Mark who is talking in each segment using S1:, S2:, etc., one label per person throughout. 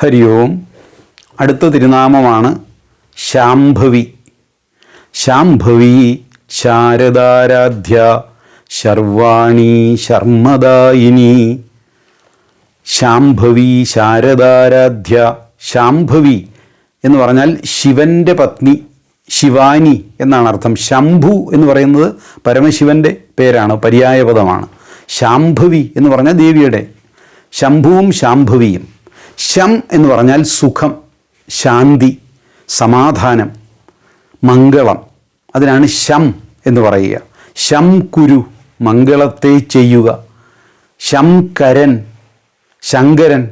S1: ഹരി ഓം അടുത്ത തിരുനാമമാണ് ശാംഭവി. ശാംഭവി ശാരദാരാധ്യ ശർവാണി ശർമ്മദായിനി. ശാംഭവി ശാരദാരാധ്യ ശാംഭവി എന്ന് പറഞ്ഞാൽ ശിവന്റെ പത്നി ശിവാനി എന്നാണ് അർത്ഥം. ശംഭു എന്ന് പറയുന്നത് പരമശിവന്റെ പേരാണ് പര്യായപദമാണ്. ശാംഭവി എന്ന് പറഞ്ഞാൽ ദേവിയുടെ. ശംഭുവും ശാംഭവിയും. ശം എന്ന് പറഞ്ഞാൽ സുഖം ശാന്തി സമാധാനം മംഗളം. അതിനാണ് ശം എന്ന് പറയുക. ശം കുരു മംഗളത്തെ ചെയ്യുക. ശം കരൻ ശങ്കരൻ.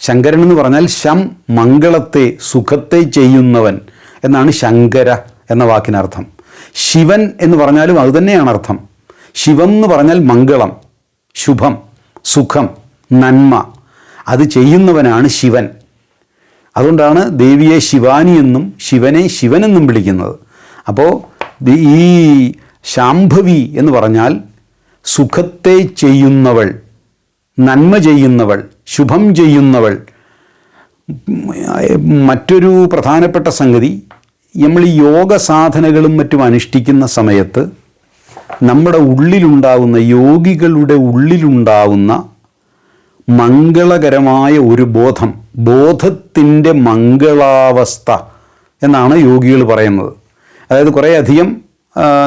S1: ശങ്കരൻ എന്ന് പറഞ്ഞാൽ ശം മംഗളത്തെ സുഖത്തെ ചെയ്യുന്നവൻ എന്നാണ് ശങ്കര എന്ന വാക്കിനർത്ഥം. ശിവൻ എന്ന് പറഞ്ഞാലും അതുതന്നെയാണ് അർത്ഥം. ശിവം എന്ന് പറഞ്ഞാൽ മംഗളം ശുഭം സുഖം നന്മ. അത് ചെയ്യുന്നവനാണ് ശിവൻ. അതുകൊണ്ടാണ് ദേവിയെ ശിവാനി എന്നും ശിവനെ ശിവനെന്നും വിളിക്കുന്നത്. അപ്പോൾ ഈ ശാംഭവി എന്ന് പറഞ്ഞാൽ സുഖത്തെ ചെയ്യുന്നവൾ നന്മ ചെയ്യുന്നവൾ ശുഭം ചെയ്യുന്നവൾ മറ്റൊരു പ്രധാനപ്പെട്ട സംഗതി നമ്മൾ ഈ യോഗ സാധനകളും മറ്റും അനുഷ്ഠിക്കുന്ന സമയത്ത് നമ്മുടെ ഉള്ളിലുണ്ടാവുന്ന യോഗികളുടെ ഉള്ളിലുണ്ടാവുന്ന മംഗളകരമായ ഒരു ബോധം ബോധത്തിന്റെ മംഗളാവസ്ഥ എന്നാണ് യോഗികൾ പറയുന്നത്. അതായത് കുറേയധികം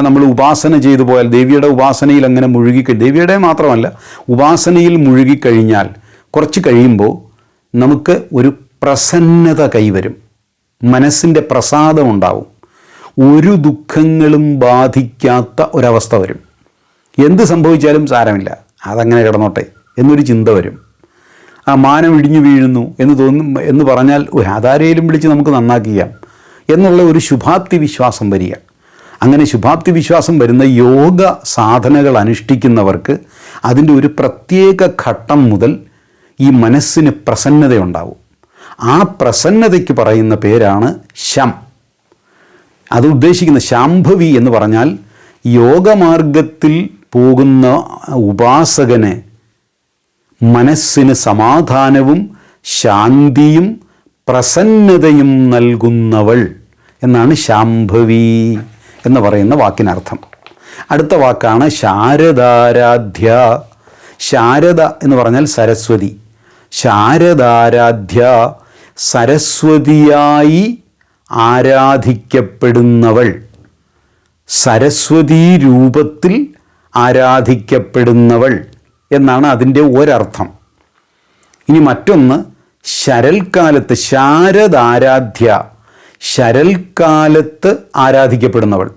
S1: നമ്മൾ ഉപാസന ചെയ്തു പോയാൽ ദേവിയുടെ ഉപാസനയിൽ അങ്ങനെ മുഴുകി ദേവിയുടെ മാത്രമല്ല ഉപാസനയിൽ മുഴുകിക്കഴിഞ്ഞാൽ കുറച്ച് കഴിയുമ്പോൾ നമുക്ക് ഒരു പ്രസന്നത കൈവരും. മനസ്സിന്റെ പ്രസാദം ഉണ്ടാവും ഒരു ദുഃഖങ്ങളും ബാധിക്കാത്ത ഒരവസ്ഥ വരും. എന്ത് സംഭവിച്ചാലും സാരമില്ല. അതങ്ങനെ കിടന്നോട്ടെ എന്നൊരു ചിന്ത വരും. ആ മാനം ഇടിഞ്ഞു വീഴുന്നു എന്ന് തോന്നും എന്ന് പറഞ്ഞാൽ "ഓ, അതാരേലും വിളിച്ച് നമുക്ക് നന്നാക്കിയാം എന്നുള്ള ഒരു ശുഭാപ്തി വിശ്വാസം വരിക. അങ്ങനെ ശുഭാപ്തി വിശ്വാസം വരുന്ന യോഗ സാധനകൾ അനുഷ്ഠിക്കുന്നവർക്ക് അതിന്റെ ഒരു പ്രത്യേക ഘട്ടം മുതൽ ഈ മനസ്സിന് പ്രസന്നതയുണ്ടാവും. ആ പ്രസന്നതയ്ക്ക് പറയുന്ന പേരാണ് ശം അത് ഉദ്ദേശിക്കുന്ന ശാംഭവി എന്ന് പറഞ്ഞാൽ യോഗമാർഗത്തിൽ പോകുന്ന ഉപാസകന് മനസ്സിന് സമാധാനവും ശാന്തിയും പ്രസന്നതയും നൽകുന്നവൾ എന്നാണ് ശാംഭവി എന്ന് പറയുന്ന വാക്കിനർത്ഥം. അടുത്ത വാക്കാണ് ശാരദാരാധ്യ. ശാരദ എന്ന് പറഞ്ഞാൽ സരസ്വതി. ശാരദാരാധ്യ സരസ്വതിയായി ആരാധിക്കപ്പെടുന്നവൾ. സരസ്വതീ രൂപത്തിൽ ആരാധിക്കപ്പെടുന്നവൾ. എന്നാണ് അതിന്റെ ഒരർത്ഥം. ഇനി മറ്റൊന്ന് ശരൽക്കാലത്ത് ശാരദാരാധ്യ ശരൽക്കാലത്ത് ആരാധിക്കപ്പെടുന്നവൾ.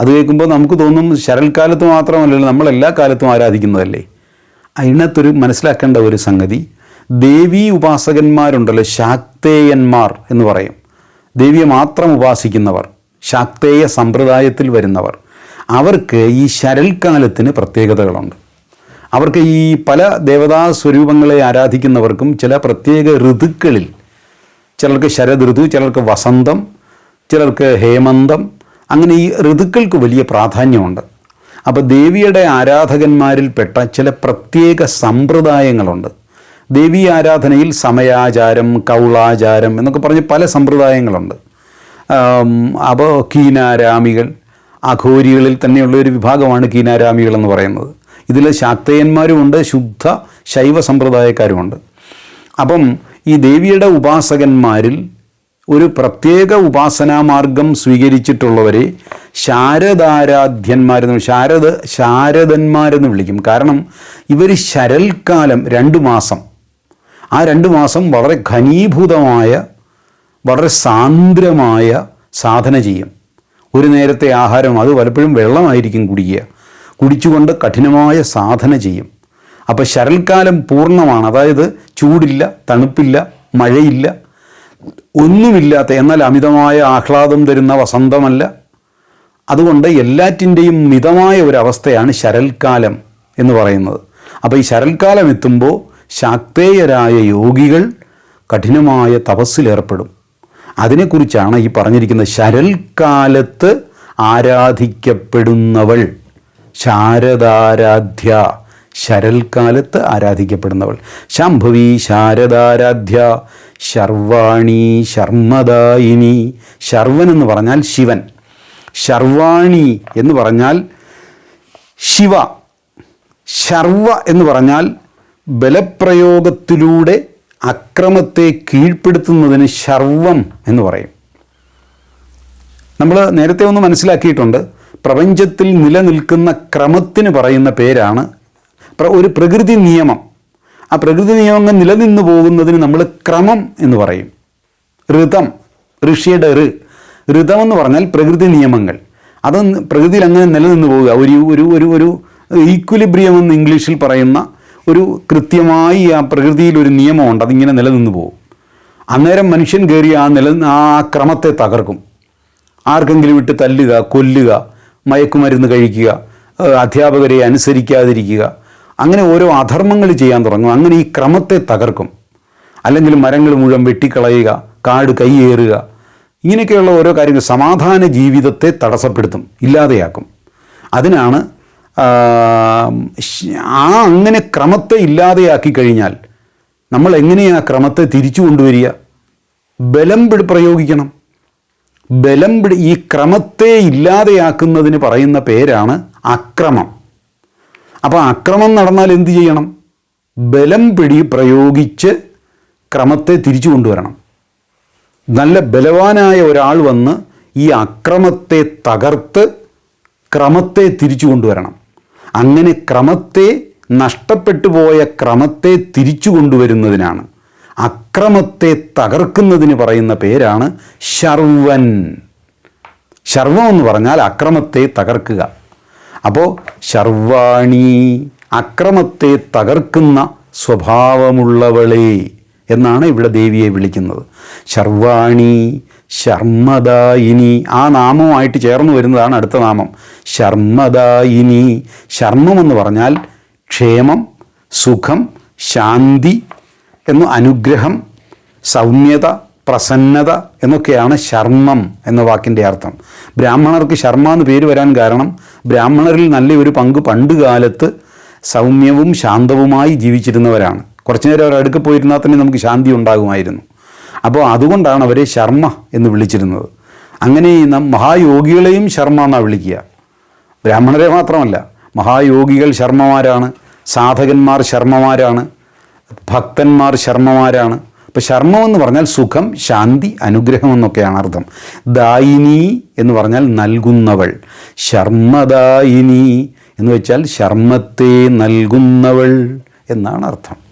S1: അത് കേൾക്കുമ്പോൾ നമുക്ക് തോന്നും ശരൽക്കാലത്ത് മാത്രമല്ലല്ലോ നമ്മൾ എല്ലാ കാലത്തും ആരാധിക്കുന്നതല്ലേ? അതിനകത്തൊരു മനസ്സിലാക്കേണ്ട ഒരു സംഗതി ദേവീ ഉപാസകന്മാരുണ്ടല്ലോ ശാക്തേയന്മാർ എന്ന് പറയും. ദേവിയെ മാത്രം ഉപാസിക്കുന്നവർ ശാക്തേയ സമ്പ്രദായത്തിൽ വരുന്നവർ. അവർക്ക് ഈ ശരൽക്കാലത്തിന് പ്രത്യേകതകളുണ്ട്. അവർക്ക് ഈ പല ദേവതാ സ്വരൂപങ്ങളെ ആരാധിക്കുന്നവർക്കും ചില പ്രത്യേക ഋതുക്കളിൽ ചിലർക്ക് ശരത് ഋതു ചിലർക്ക് വസന്തം ചിലർക്ക് ഹേമന്തം അങ്ങനെ ഈ ഋതുക്കൾക്ക് വലിയ പ്രാധാന്യമുണ്ട്. അപ്പോൾ ദേവിയുടെ ആരാധകന്മാരിൽപ്പെട്ട ചില പ്രത്യേക സമ്പ്രദായങ്ങളുണ്ട്. ദേവി ആരാധനയിൽ സമയാചാരം കൗളാചാരം എന്നൊക്കെ പറഞ്ഞ് പല സമ്പ്രദായങ്ങളുണ്ട്. അപ്പോൾ കീനാരാമികൾ അഘോരികളിൽ തന്നെയുള്ള ഒരു വിഭാഗമാണ് കീനാരാമികൾ എന്ന് പറയുന്നത്. ഇതിൽ ശാക്തേയന്മാരുമുണ്ട് ശുദ്ധ ശൈവ സമ്പ്രദായക്കാരുമുണ്ട്. അപ്പം ഈ ദേവിയുടെ ഉപാസകന്മാരിൽ ഒരു പ്രത്യേക ഉപാസനാ മാർഗം സ്വീകരിച്ചിട്ടുള്ളവരെ ശാരദാരാധ്യന്മാരെന്ന് ശാരദ ശാരദന്മാരെന്ന് വിളിക്കും. കാരണം ഇവർ ശരൽക്കാലം രണ്ട് മാസം. ആ രണ്ട് മാസം വളരെ ഘനീഭൂതമായ വളരെ സാന്ദ്രമായ സാധന ചെയ്യും. ഒരു നേരത്തെ ആഹാരം അത് പലപ്പോഴും വെള്ളമായിരിക്കും കുടിക്കുക. കുടിച്ചുകൊണ്ട് കഠിനമായ സാധന ചെയ്യും. അപ്പോൾ ശരൽക്കാലം പൂർണമാണ്. അതായത് ചൂടില്ല തണുപ്പില്ല മഴയില്ല ഒന്നുമില്ലാത്ത എന്നാൽ അമിതമായ ആഹ്ലാദം തരുന്ന വസന്തമല്ല. അതുകൊണ്ട് എല്ലാറ്റിന്റെയും മിതമായ ഒരവസ്ഥയാണ് ശരൽക്കാലം എന്ന് പറയുന്നത്. അപ്പോൾ ഈ ശരൽക്കാലം എത്തുമ്പോൾ ശാക്തേയരായ യോഗികൾ കഠിനമായ തപസ്സിലേർപ്പെടും. അതിനെക്കുറിച്ചാണ് ഈ പറഞ്ഞിരിക്കുന്നത്. ശരൽക്കാലത്ത് ആരാധിക്കപ്പെടുന്നവൾ. ശാരദാരാധ്യ. ശരൽക്കാലത്ത് ആരാധിക്കപ്പെടുന്നവൾ. ശംഭവി ശാരദാരാധ്യ. ശർവാണി ശർമ്മദായിനി. ശർവൻ എന്ന് പറഞ്ഞാൽ ശിവൻ. ശർവാണി എന്ന് പറഞ്ഞാൽ ശിവ. ശർവ എന്ന് പറഞ്ഞാൽ ബലപ്രയോഗത്തിലൂടെ അക്രമത്തെ കീഴ്പ്പെടുത്തുന്നതിന് ശർവം എന്ന് പറയും. നമ്മൾ നേരത്തെ ഒന്ന് മനസ്സിലാക്കിയിട്ടുണ്ട്. പ്രപഞ്ചത്തിൽ നിലനിൽക്കുന്ന ക്രമത്തിന് പറയുന്ന പേരാണ് ഒരു പ്രകൃതി നിയമം. ആ പ്രകൃതി നിയമങ്ങൾ നിലനിന്ന് പോകുന്നതിന് നമ്മൾ ക്രമം എന്ന് പറയും. ഋതം ഋഷിയുടെ ഋ. ഋതം എന്ന് പറഞ്ഞാൽ പ്രകൃതി നിയമങ്ങൾ. അത് പ്രകൃതിയിൽ അങ്ങനെ നിലനിന്ന് പോവുക ഒരു ഒരു ഒരു ഒരു ഈക്വലിബ്രിയം എന്ന് ഇംഗ്ലീഷിൽ പറയുന്ന ഒരു കൃത്യമായി ആ പ്രകൃതിയിൽ ഒരു നിയമമുണ്ട്. അതിങ്ങനെ നിലനിന്ന് പോകും. അന്നേരം മനുഷ്യൻ കയറി ആ നില ആ ക്രമത്തെ തകർക്കും. ആർക്കെങ്കിലും വിട്ട് തല്ലുക കൊല്ലുക മയക്കുമരുന്ന് കഴിക്കുക അധ്യാപകരെ അനുസരിക്കാതിരിക്കുക. അങ്ങനെ ഓരോ അധർമ്മങ്ങൾ ചെയ്യാൻ തുടങ്ങും. അങ്ങനെ ഈ ക്രമത്തെ തകർക്കും. അല്ലെങ്കിൽ മരങ്ങൾ മുഴുവൻ വെട്ടിക്കളയുക കാട് കൈയേറുക ഇങ്ങനെയൊക്കെയുള്ള ഓരോ കാര്യങ്ങൾ സമാധാന ജീവിതത്തെ തടസ്സപ്പെടുത്തും ഇല്ലാതെയാക്കും. അതിനാണ് ആ, അങ്ങനെ ക്രമത്തെ ഇല്ലാതെയാക്കി കഴിഞ്ഞാൽ നമ്മൾ എങ്ങനെയാണ് ആ ക്രമത്തെ തിരിച്ചു കൊണ്ടുവരിക? ബലം പ്രയോഗിക്കണം. ബലം ഈ ക്രമത്തെ ഇല്ലാതെയാക്കുന്നതിന് പറയുന്ന പേരാണ് അക്രമം. അപ്പോൾ അക്രമം നടന്നാൽ എന്ത് ചെയ്യണം? ബലം പിടി പ്രയോഗിച്ച് ക്രമത്തെ തിരിച്ചു കൊണ്ടുവരണം. നല്ല ബലവാനായ ഒരാൾ വന്ന് ഈ അക്രമത്തെ തകർത്ത് ക്രമത്തെ തിരിച്ചു കൊണ്ടുവരണം. അങ്ങനെ ക്രമത്തെ നഷ്ടപ്പെട്ടു പോയ ക്രമത്തെ തിരിച്ചു കൊണ്ടുവരുന്നതിനാണ്. അക്രമത്തെ തകർക്കുന്നതിന് പറയുന്ന പേരാണ് ശർവൻ. ശർവം എന്ന് പറഞ്ഞാൽ അക്രമത്തെ തകർക്കുക. അപ്പോൾ ശർവാണി അക്രമത്തെ തകർക്കുന്ന സ്വഭാവമുള്ളവളെ എന്നാണ് ഇവിടെ ദേവിയെ വിളിക്കുന്നത്. ശർവാണി ശർമ്മദായിനി ആ നാമവുമായിട്ട് ചേർന്ന് വരുന്നതാണ് അടുത്ത നാമം. ശർമ്മദായിനി ശർമ്മം എന്ന് പറഞ്ഞാൽ ക്ഷേമം സുഖം ശാന്തി എന്ന് അനുഗ്രഹം സൗമ്യത പ്രസന്നത എന്നൊക്കെയാണ് ശർമ്മം എന്ന വാക്കിന്റെ അർത്ഥം. ബ്രാഹ്മണർക്ക് ശർമ്മ എന്ന് പേര് വരാൻ കാരണം ബ്രാഹ്മണരിൽ നല്ലൊരു പങ്ക് പണ്ട് കാലത്ത് സൗമ്യവും ശാന്തവുമായി ജീവിച്ചിരുന്നവരാണ്. കുറച്ചു നേരം അവർ അടുക്ക പോയിരുന്നാൽ തന്നെ നമുക്ക് ശാന്തി ഉണ്ടാകുമായിരുന്നു. അപ്പോൾ അതുകൊണ്ടാണ് അവരെ ശർമ്മ എന്ന് വിളിച്ചിരുന്നത്. അങ്ങനെ നം മഹായോഗികളെയും ശർമ്മ എന്നാണ് വിളിക്കുക. ബ്രാഹ്മണരെ മാത്രമല്ല മഹായോഗികൾ ശർമ്മമാരാണ് സാധകന്മാർ ശർമ്മമാരാണ് ഭക്തന്മാർ ശർമ്മമാരാണ്. അപ്പോൾ ശർമ്മം എന്ന് പറഞ്ഞാൽ സുഖം ശാന്തി അനുഗ്രഹം എന്നൊക്കെയാണ് അർത്ഥം. ദായിനി എന്ന് പറഞ്ഞാൽ നൽകുന്നവൾ. ശർമ്മദായിനി എന്ന് വെച്ചാൽ ശർമ്മത്തെ നൽകുന്നവൾ എന്നാണ് അർത്ഥം.